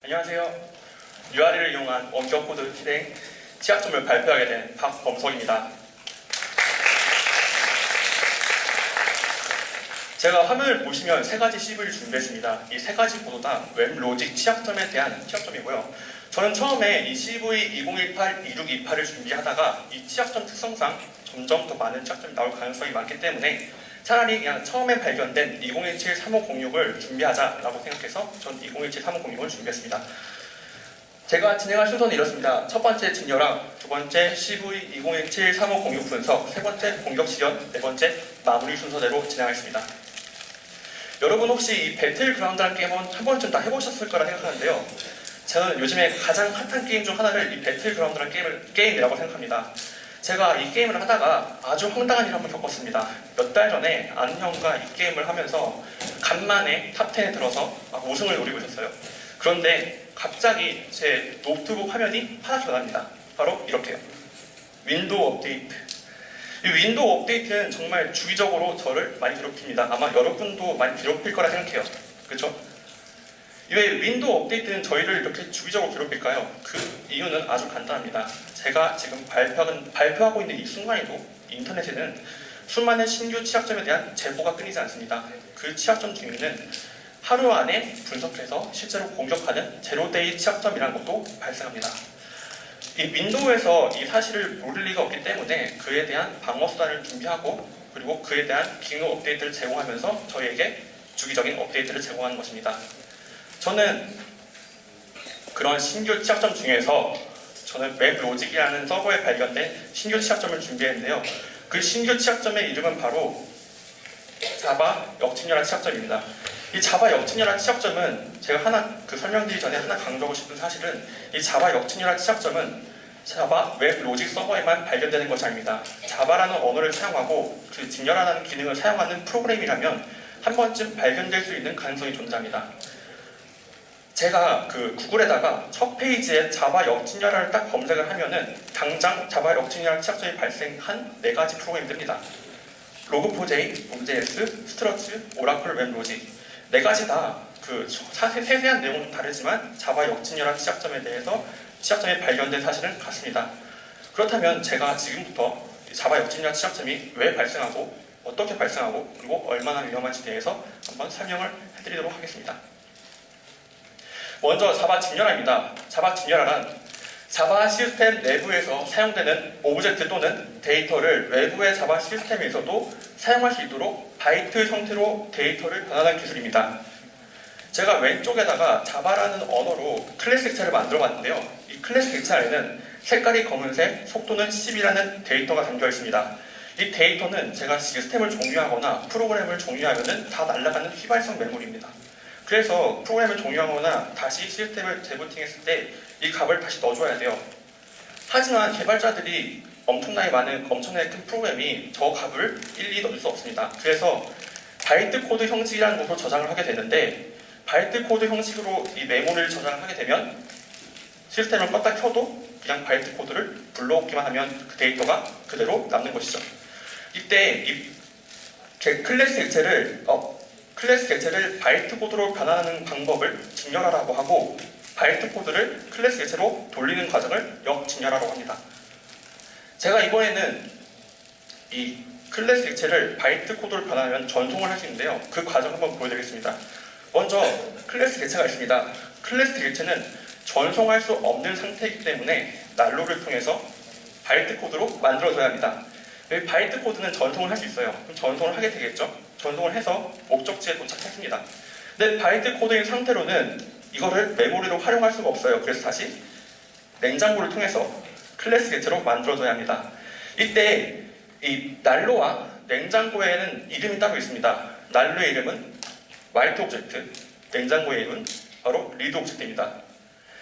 안녕하세요. URL을 이용한 원격 코드 실행 시작점을 발표하게 된 박범석입니다. 제가 화면을 보시면 세 가지 CV를 준비했습니다. 이 세 가지 모두 다 웹 로직 취약점에 대한 취약점이고요. 저는 처음에 이 CV 2018-2628을 준비하다가 이 취약점 특성상 점점 더 많은 취약점이 나올 가능성이 많기 때문에 차라리 그냥 처음에 발견된 2017-3506을 준비하자라고 생각해서 전 2017-3506을 준비했습니다. 제가 진행할 순서는 이렇습니다. 첫 번째 진열학, 두 번째 CV 2017-3506 분석, 세 번째 공격 실현, 네 번째 마무리 순서대로 진행하겠습니다. 여러분 혹시 이 배틀그라운드라는 게임은 한 번쯤 다 해보셨을 거라 생각하는데요. 저는 요즘에 가장 핫한 게임 중 하나를 이 배틀그라운드라는 게임을, 게임이라고 생각합니다. 제가 이 게임을 하다가 아주 황당한 일을 한번 겪었습니다. 몇 달 전에 아는 형과 이 게임을 하면서 간만에 탑10에 들어서 막 우승을 노리고 있었어요. 그런데 갑자기 제 노트북 화면이 하나 변합니다. 바로 이렇게요. 윈도우 업데이트. 이 윈도우 업데이트는 정말 주기적으로 저를 많이 괴롭힙니다. 아마 여러분도 많이 괴롭힐 거라 생각해요. 그렇죠? 왜 윈도우 업데이트는 저희를 이렇게 주기적으로 괴롭힐까요? 그 이유는 아주 간단합니다. 제가 지금 발표하는, 발표하고 있는 이 순간에도 인터넷에는 수많은 신규 취약점에 대한 제보가 끊이지 않습니다. 그 취약점 중에는 하루 안에 분석해서 실제로 공격하는 제로데이 취약점이라는 것도 발생합니다. 이 윈도우에서 이 사실을 모를 리가 없기 때문에 그에 대한 방어 수단을 준비하고 그리고 그에 대한 기능 업데이트를 제공하면서 저희에게 주기적인 업데이트를 제공하는 것입니다. 저는 그런 신규 취약점 중에서 저는 웹로직이라는 서버에 발견된 신규 취약점을 준비했는데요. 그 신규 취약점의 이름은 바로 자바 역침열한 취약점입니다. 이 자바 역침열한 취약점은 제가 하나 그 설명드리기 전에 하나 강조하고 싶은 사실은 이 자바 역침열한 취약점은 자바 웹 로직 서버에만 발견되는 것이 아닙니다. 자바라는 언어를 사용하고 그 진열하는 기능을 사용하는 프로그램이라면 한 번쯤 발견될 수 있는 가능성이 존재합니다. 제가 그 구글에다가 첫 페이지에 자바 역진열화를 딱 검색을 하면은 당장 자바 역진열화 취약점이 발생한 네 가지 프로그램이 뜹니다. 로그4j, OJS, 스트러츠, 오라클 웹로직 네 가지 다 그 세세한 내용은 다르지만 자바 역진열화 취약점에 대해서 취약점이 발견된 사실은 같습니다. 그렇다면 제가 지금부터 이 자바 역진열화 취약점이 왜 발생하고 어떻게 발생하고 그리고 얼마나 위험한지 대해서 한번 설명을 해드리도록 하겠습니다. 먼저 자바 진열화입니다. 자바 진열화란 자바 시스템 내부에서 사용되는 오브젝트 또는 데이터를 외부의 자바 시스템에서도 사용할 수 있도록 바이트 형태로 데이터를 변환하는 기술입니다. 제가 왼쪽에다가 자바라는 언어로 클래스 객체를 만들어 봤는데요. 이 클래스 객체 안에는 색깔이 검은색, 속도는 10이라는 데이터가 담겨 있습니다. 이 데이터는 제가 시스템을 종료하거나 프로그램을 종료하면 다 날아가는 휘발성 메모리입니다. 그래서 프로그램을 종료하거나 다시 시스템을 재부팅했을 때 이 값을 다시 넣어줘야 돼요. 하지만 개발자들이 엄청나게 많은 엄청나게 큰 프로그램이 저 값을 일일이 넣을 수 없습니다. 그래서 바이트 코드 형식이라는 것으로 저장을 하게 되는데 바이트 코드 형식으로 이 메모리를 저장을 하게 되면 시스템을 껐다 켜도 그냥 바이트 코드를 불러오기만 하면 그 데이터가 그대로 남는 것이죠. 이때 이 클래스 객체를 어, 클래스 객체를 바이트 코드로 변환하는 방법을 진열하라고 하고 바이트 코드를 클래스 객체로 돌리는 과정을 역진열하라고 합니다. 제가 이번에는 이 클래스 객체를 바이트 코드로 변환하면 전송을 할 수 있는데요. 그 과정 한번 보여드리겠습니다. 먼저 클래스 객체가 있습니다. 클래스 객체는 전송할 수 없는 상태이기 때문에 난로를 통해서 바이트 코드로 만들어줘야 합니다. 이 바이트 코드는 전송을 할 수 있어요. 그럼 전송을 하게 되겠죠? 전송을 해서 목적지에 도착했습니다. 근데 바이트 코드인 상태로는 이거를 메모리로 활용할 수가 없어요. 그래서 다시 냉장고를 통해서 클래스 객체로 만들어줘야 합니다. 이때 이 난로와 냉장고에는 이름이 따로 있습니다. 난로의 이름은 와이트 오브젝트, 냉장고의 이름은 바로 리드 오브젝트입니다.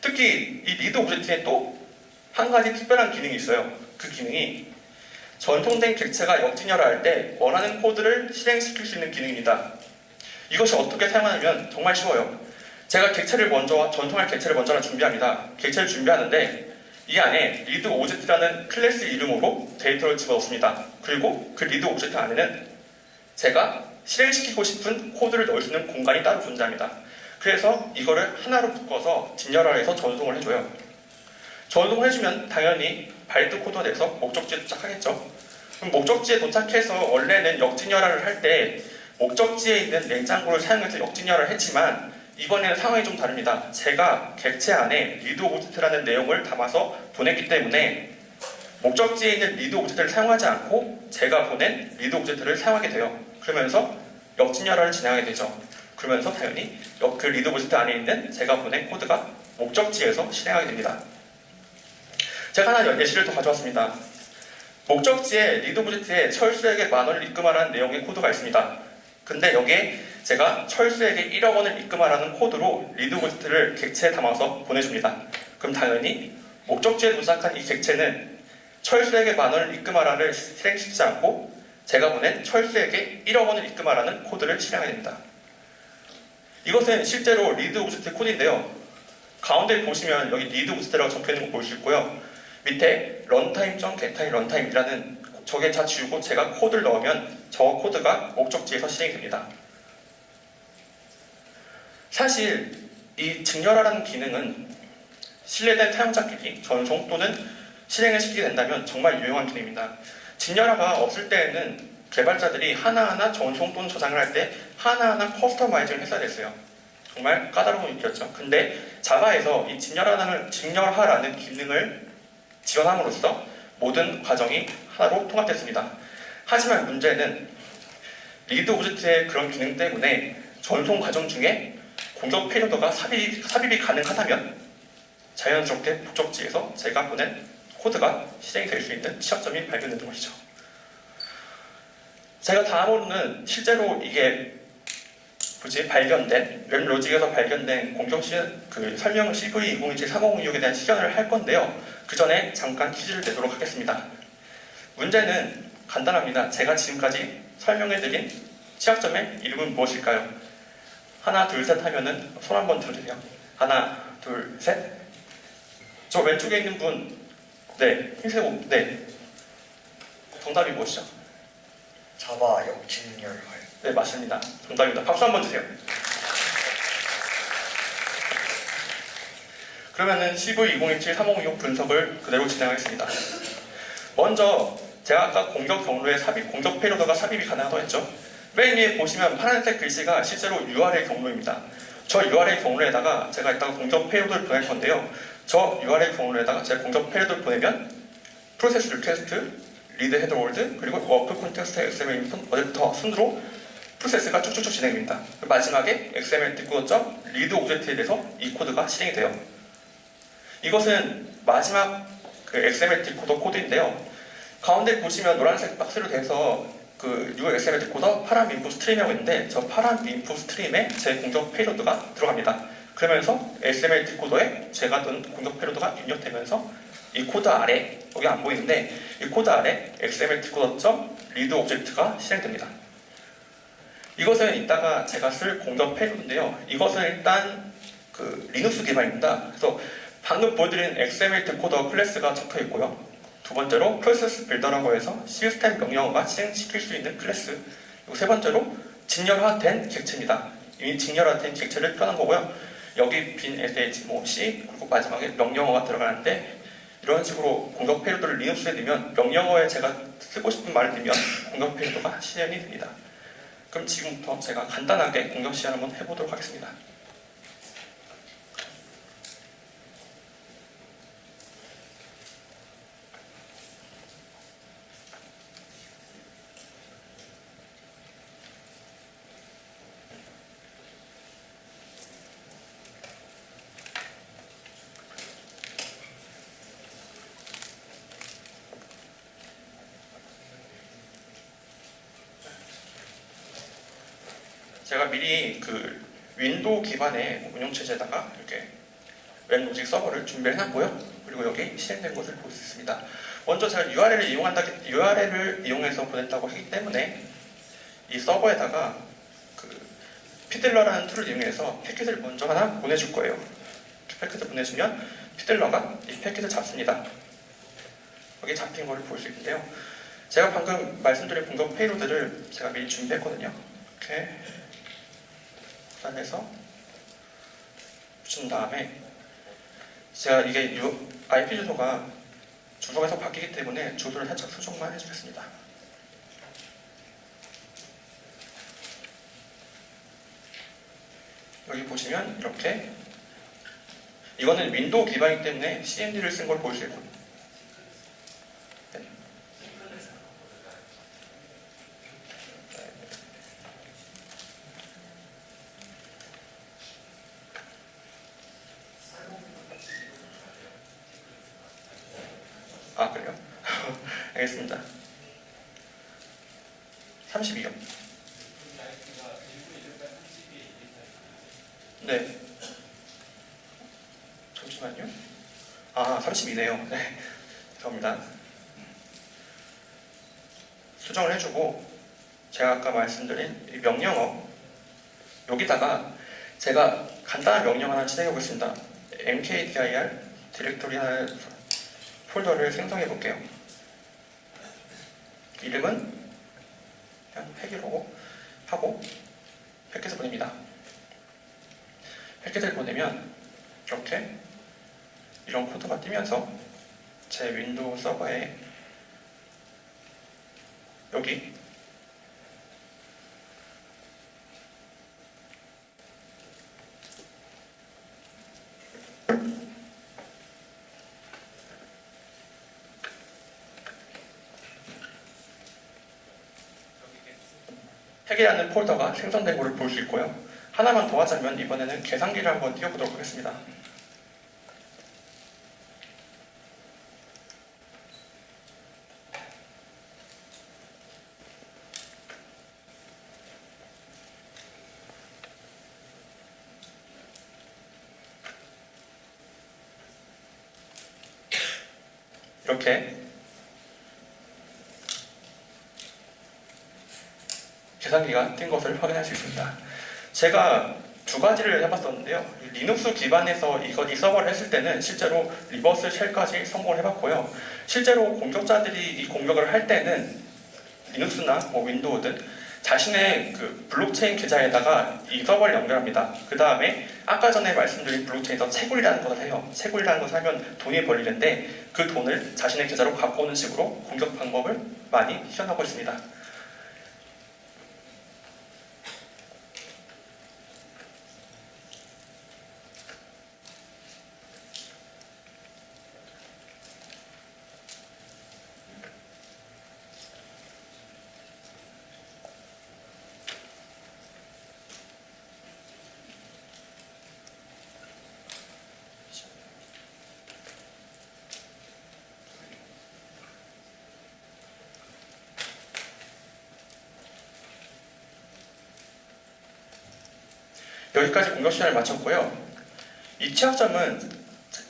특히 이 리드 오브젝트에 또 한 가지 특별한 기능이 있어요. 그 기능이 전송된 객체가 역진열화할 때 원하는 코드를 실행시킬 수 있는 기능입니다. 이것이 어떻게 사용하냐면 정말 쉬워요. 제가 객체를 먼저 전송할 객체를 먼저 하나 준비합니다. 객체를 준비하는데 이 안에 리드 오브젝트라는 클래스 이름으로 데이터를 집어넣습니다. 그리고 그 리드 오브젝트 안에는 제가 실행시키고 싶은 코드를 넣을 수 있는 공간이 따로 존재합니다. 그래서 이거를 하나로 묶어서 진열화해서 전송을 해줘요. 전송을 해주면 당연히 바이트 코드가 돼서 목적지에 도착하겠죠. 그럼 목적지에 도착해서 원래는 역진열화를 할 때 목적지에 있는 냉장고를 사용해서 역진열화를 했지만 이번에는 상황이 좀 다릅니다. 제가 객체 안에 리드 오브젝트라는 내용을 담아서 보냈기 때문에 목적지에 있는 리드 오브젝트를 사용하지 않고 제가 보낸 리드 오브젝트를 사용하게 돼요. 그러면서 역진열화를 진행하게 되죠. 그러면서 당연히 역- 그 리드 오브젝트 안에 있는 제가 보낸 코드가 목적지에서 실행하게 됩니다. 제가 하나 예시를 더 가져왔습니다. 목적지에 리드 오브젝트에 철수에게 만 원을 입금하라는 내용의 코드가 있습니다. 근데 여기에 제가 철수에게 1억 원을 입금하라는 코드로 리드 오브젝트를 객체에 담아서 보내줍니다. 그럼 당연히 목적지에 도착한 이 객체는 철수에게 만 원을 입금하라를 실행시키지 않고 제가 보낸 철수에게 1억 원을 입금하라는 코드를 실행하게 됩니다. 이것은 실제로 리드 오브젝트 코드인데요. 가운데 보시면 여기 리드 오브젝트라고 적혀 있는 거볼수 있고요. 밑에 런타임.getTime 런타임이라는 저게 다 지우고 제가 코드를 넣으면 저 코드가 목적지에서 실행이 됩니다. 사실 이 직렬화라는 기능은 신뢰된 사용자 끼리 전송 또는 실행을 시키게 된다면 정말 유용한 기능입니다. 직렬화가 없을 때에는 개발자들이 하나하나 전송 또는 저장을 할 때 하나하나 커스터마이징을 했어야 됐어요. 정말 까다로운 일이었죠. 근데 자바에서 이 직렬화라는, 직렬화라는 기능을 지원함으로써 모든 과정이 하나로 통합됐습니다. 하지만 문제는 리드 오브젝트의 그런 기능 때문에 전송 과정 중에 공격 페이로드가 삽입, 삽입이 가능하다면 자연스럽게 목적지에서 제가 보낸 코드가 실행이 될 수 있는 취약점이 발견되는 것이죠. 제가 다음으로는 실제로 이게 뭐지 발견된 웹 로직에서 발견된 공격 시, 그 설명 CV2017 3026에 대한 시연을 할 건데요. 그 전에 잠깐 퀴즈를 내도록 하겠습니다. 문제는 간단합니다. 제가 지금까지 설명해드린 취약점의 이름은 무엇일까요? 하나, 둘, 셋 하면은 손 한 번 들어주세요. 하나, 둘, 셋. 저 왼쪽에 있는 분, 네, 흰색 옷, 네. 정답이 무엇이죠? 자바 역진열화요. 네, 맞습니다. 정답입니다. 박수 한번 주세요. 그러면은 CV2017 3526 분석을 그대로 진행하겠습니다. 먼저 제가 아까 공격 경로에 삽입, 공격 페이로드가 삽입이 가능하다고 했죠. 맨 위에 보시면 파란색 글씨가 실제로 URL 경로입니다. 저 URL 경로에다가 제가 이따가 공격 페이로드를 보낼 건데요. 저 URL 경로에다가 제가 공격 페이로드를 보내면 프로세스 리퀘스트, 리드 헤더 월드, 그리고 워크 콘텍스트 XML 인풋 어제부터 순으로 프로세스가 쭉쭉쭉 진행됩니다. 마지막에 XML 뒷구점 리드 오브젝트에 대해서 이 코드가 실행이 돼요. 이것은 마지막 그 XML 디코더 코드인데요. 가운데 보시면 노란색 박스로 돼서 그 UXML 디코더 파란 인풋 스트림이라고 있는데 저 파란 인풋 스트림에 제 공격 페이로드가 들어갑니다. 그러면서 XML 디코더에 제가 둔 공격 페이로드가 입력되면서 이 코드 아래 여기 안 보이는데 이 코드 아래 XML 디코더 리드 오브젝트가 실행됩니다. 이것은 이따가 제가 쓸 공격 페이로드인데요. 이것은 일단 그 리눅스 기반입니다. 그래서 방금 보여드린 XML 디코더 클래스가 적혀 있고요. 두 번째로 프로세스 빌더라고 해서 시스템 명령어가 실행시킬 수 있는 클래스. 그리고 세 번째로 직렬화된 객체입니다. 이미 직렬화된 객체를 표현한 거고요. 여기 빈 sh 뭐 c 그리고 마지막에 명령어가 들어가는데 이런 식으로 공격 페이로드를 리눅스에 넣으면 명령어에 제가 쓰고 싶은 말을 넣으면 공격 페이로드가 실행이 됩니다. 그럼 지금부터 제가 간단하게 공격 시연 한번 해보도록 하겠습니다. 제가 미리 그 윈도우 기반의 운영체제에다가 이렇게 웹 로직 서버를 준비를 해놨고요. 그리고 여기 실행된 것을 볼 수 있습니다. 먼저 제가 URL을 이용한다, URL을 이용해서 보냈다고 하기 때문에 이 서버에다가 그 피들러라는 툴을 이용해서 패킷을 먼저 하나 보내줄 거예요. 패킷을 보내주면 피들러가 이 패킷을 잡습니다. 여기 잡힌 거를 볼 수 있는데요. 제가 방금 말씀드린 공격 페이로드를 제가 미리 준비했거든요. 이렇게 안에서 준 다음에 제가 이게 유- IP 주소가 주소가 계속 바뀌기 때문에 주소를 살짝 수정만 해주겠습니다. 여기 보시면 이렇게 이거는 윈도우 기반이기 때문에 CMD를 쓴걸볼수 있고 네. 아 그래요? 알겠습니다. 32요. 네. 잠시만요. 아, 32네요. 네. 죄송합니다. 수정을 해주고, 제가 아까 말씀드린 이 명령어, 여기다가 제가 간단한 명령 하나 실행해 보겠습니다. mkdir 디렉토리 하나 폴더를 생성해 볼게요. 이름은 그냥 팩이라고 하고 패킷을 보냅니다. 패킷을 보내면 이렇게 이런 코드가 뜨면서 제 윈도우 서버에 여기 핵이라는 폴더가 생성된 것을 볼수 있고요. 하나만 더 하자면 이번에는 계산기를 한번 띄워보도록 하겠습니다. 이렇게 계산기가 뜬 것을 확인할 수 있습니다. 제가 두 가지를 해봤었는데요. 이 리눅스 기반에서 이거 이 서버를 했을 때는 실제로 리버스 쉘까지 성공을 해봤고요. 실제로 공격자들이 이 공격을 할 때는 리눅스나 뭐 윈도우든 자신의 그 블록체인 계좌에다가 이 서버를 연결합니다. 그 다음에 아까 전에 말씀드린 블록체인에서 채굴이라는 것을 해요. 채굴이라는 것을 하면 돈이 벌리는데 그 돈을 자신의 계좌로 갖고 오는 식으로 공격 방법을 많이 시연하고 있습니다. 여기까지 공격 시간을 마쳤고요. 이 취약점은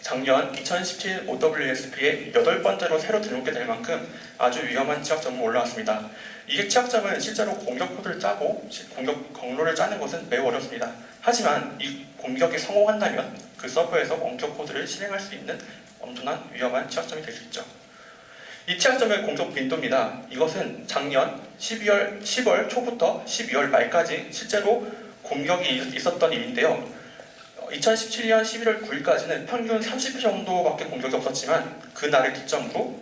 작년 2017 OWSP에 여덟 번째로 새로 등록이 될 만큼 아주 위험한 취약점으로 올라왔습니다. 이 취약점은 실제로 공격 코드를 짜고 시- 공격 경로를 짜는 것은 매우 어렵습니다. 하지만 이 공격이 성공한다면 그 서버에서 원격 코드를 실행할 수 있는 엄청난 위험한 취약점이 될 수 있죠. 이 취약점의 공격 빈도입니다. 이것은 작년 12월 10월 초부터 12월 말까지 실제로 공격이 있었던 일인데요. 2017년 11월 9일까지는 평균 30회 정도밖에 공격이 없었지만 그 날을 기점으로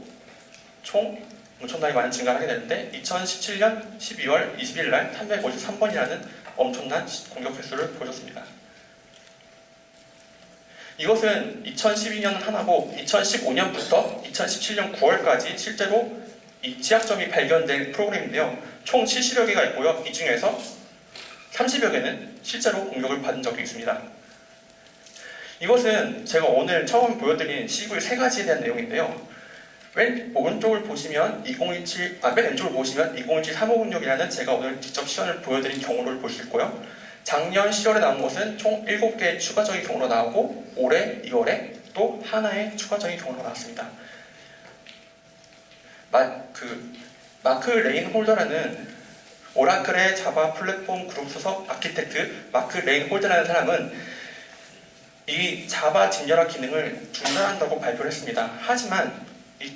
총 엄청나게 많은 증가를 하게 되는데 2017년 12월 20일 날 353번이라는 엄청난 공격 횟수를 보여줬습니다. 이것은 2012년은 하나고 2015년부터 2017년 9월까지 실제로 이 지약점이 발견된 프로그램인데요. 총 70여 개가 있고요. 이 중에서 30여 개는 실제로 공격을 받은 적이 있습니다. 이것은 제가 오늘 처음 보여드린 CV 세 가지에 대한 내용인데요. 왼 오른쪽을 보시면 2017, 아, 맨 왼쪽을 보시면 2017 3506이라는 제가 오늘 직접 시연을 보여드린 경우를 볼 수 있고요. 작년 10월에 나온 것은 총 7개의 추가적인 경우로 나오고 올해 2월에 또 하나의 추가적인 경우로 나왔습니다. 마, 그 마크 레인 홀더라는 오라클의 자바 플랫폼 그룹 소속 아키텍트 마크 레인 홀더라는 사람은 이 자바 진열화 기능을 중단한다고 발표를 했습니다. 하지만 이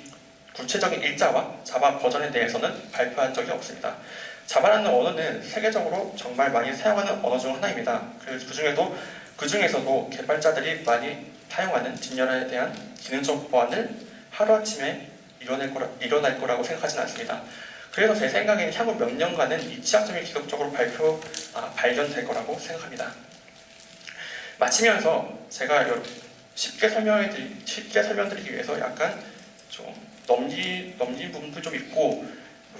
구체적인 일자와 자바 버전에 대해서는 발표한 적이 없습니다. 자바라는 언어는 세계적으로 정말 많이 사용하는 언어 중 하나입니다. 그 중에도 그 중에서도 개발자들이 많이 사용하는 진열화에 대한 기능적 보완을 하루아침에 이뤄낼, 거라, 일어날 거라고 생각하지는 않습니다. 그래서 제 생각에는 향후 몇 년간은 이 취약점이 지속적으로 발표, 아, 발견될 거라고 생각합니다. 마치면서 제가 쉽게 설명해드리, 쉽게 설명드리기 위해서 약간 좀 넘기, 넘긴 부분도 좀 있고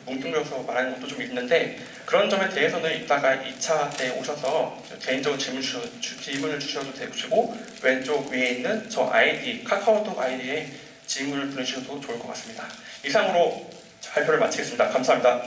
뭉뚱그려서 말하는 것도 좀 있는데 그런 점에 대해서는 이따가 2차 때 오셔서 개인적으로 질문 주셔, 주, 질문을 주셔도 되시고 왼쪽 위에 있는 저 아이디 카카오톡 아이디에 질문을 보내주셔도 좋을 것 같습니다. 이상으로 발표를 마치겠습니다. 감사합니다.